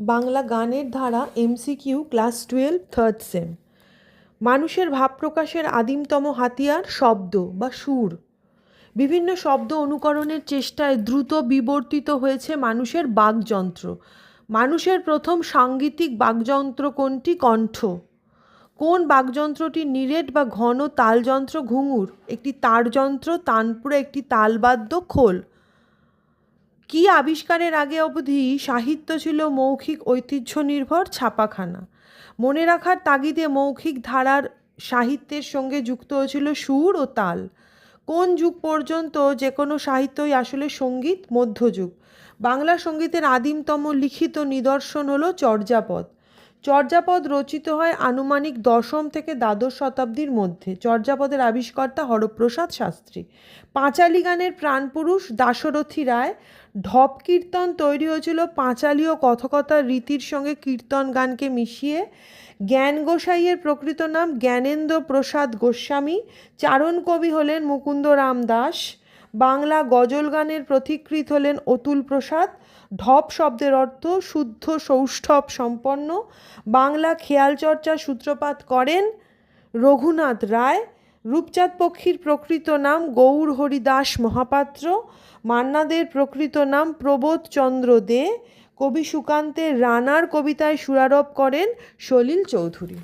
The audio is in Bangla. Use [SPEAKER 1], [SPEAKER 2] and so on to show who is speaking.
[SPEAKER 1] বাংলা গানের ধারা MCQ class twelve third sem মানুষের ভাব প্রকাশের আদিমতম হাতিয়ার শব্দ বা সুর। বিভিন্ন শব্দ অনুকরণের চেষ্টায় দ্রুত বিবর্তিত হয়েছে মানুষের বাকযন্ত্র। মানুষের প্রথম সাংগীতিক বাকযন্ত্র কোনটি? কণ্ঠ। কোন বাকযন্ত্রটি নিরেট বা ঘন তালযন্ত্র ঘুঙুর? একটি তারযন্ত্র, তানপুরে একটি তালবাদ্য, খোল। কি আবিষ্কারের আগে অবধি সাহিত্য ছিল মৌখিক ঐতিহ্য নির্ভর ছাপাখানা? মনে রাখার তাগিদে মৌখিক ধারার সাহিত্যের সঙ্গে যুক্ত হয়েছিল সুর ও তাল। কোন যুগ পর্যন্ত যে কোনো সাহিত্যই আসলে সংগীত, মধ্যযুগ? বাংলা সঙ্গীতের আদিমতম লিখিত নিদর্শন হলো চর্যাপদ। চর্যাপদ রচিত হয় আনুমানিক দশম থেকে দ্বাদশ শতাব্দীর মধ্যে। চর্যাপদের আবিষ্কর্তা হরপ্রসাদ শাস্ত্রী। পাঁচালী গানের প্রাণপুরুষ দাশরথী রায় ঢপ কীর্তন তৈরি হয়েছিল পাঁচালী ও কথকতার রীতির সঙ্গে কীর্তন গানকে মিশিয়ে। জ্ঞান গোসাইয়ের প্রকৃত নাম জ্ঞানেন্দ্র প্রসাদ গোস্বামী। চারণ কবি হলেন মুকুন্দ রাম দাস বাংলা গজল গানের প্রতিকৃত হলেন অতুল প্রসাদ। ঢপ শব্দের অর্থ শুদ্ধ সৌষ্ঠব সম্পন্ন। বাংলা খেয়াল চর্চার সূত্রপাত করেন রঘুনাথ রায়। রূপচাঁদ পক্ষীর প্রকৃত নাম গৌর হরিদাস মহাপাত্র। মান্নাদের প্রকৃত নাম প্রবোধ চন্দ্র দে। কবি সুকান্তের রানার কবিতায় সুরারোপ করেন সলিল চৌধুরী।